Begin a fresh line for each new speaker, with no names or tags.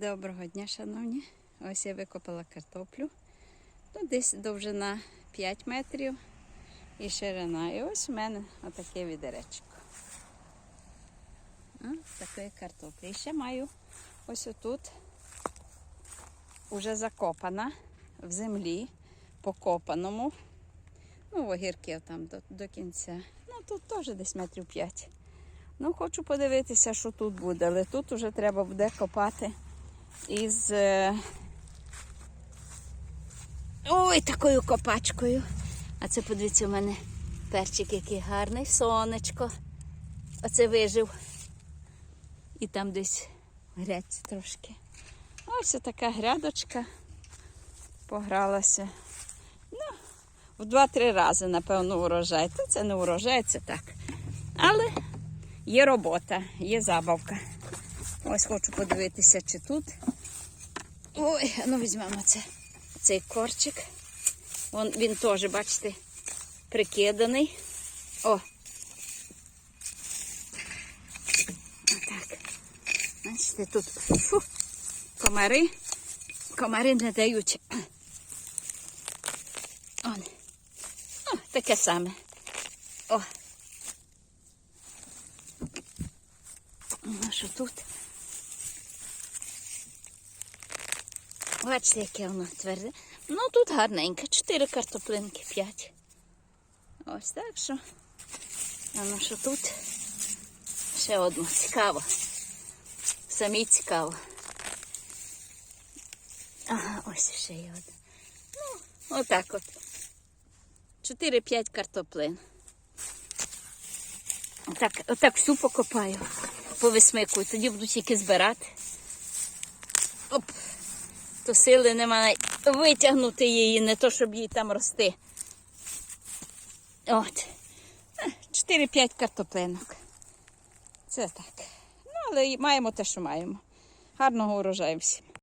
Доброго дня, шановні. Ось я викопала картоплю. Ну, десь довжина 5 метрів і ширина. І ось у мене отаке відеречко. Такої картоплі. І ще маю ось отут уже закопана в землі, покопаному. Ну, в огірки там до, до кінця. Ну, тут теж десь метрів 5. Ну, хочу подивитися, що тут буде, але тут вже треба буде копати із е, ой, такою копачкою. А це подивіться, у мене перчик який гарний, сонечко. Оце вижив. І там десь грець трошки. Ось така грядочка погралася. Ну, в два-три рази, напевно, урожай. Та це не урожай, це так. Але є робота, є забавка. Ось хочу подивитися, чи тут. Ой, ну візьмемо це, цей корчик. Вон, він теж, бачите, прикиданий. О! Отак. Бачите, тут фу, комари. Комари не дають. Он. О, таке саме. О. Ну, що тут? Бачите, яке воно тверде. Ну тут гарненьке. Чотири картоплинки, п'ять. Ось так що. А ну що тут? Ще одну. Цікаво. Самі цікаво. Ага, ось ще є одна. Ну, отак от. Чотири-п'ять картоплин. Отак, отак всю покопаю, повисмикую, тоді буду тільки збирати. Оп то сили немає витягнути її, не то, щоб їй там рости. От. 4-5 картоплинок. Це так. Ну, але маємо те, що маємо. Гарного урожаю всім.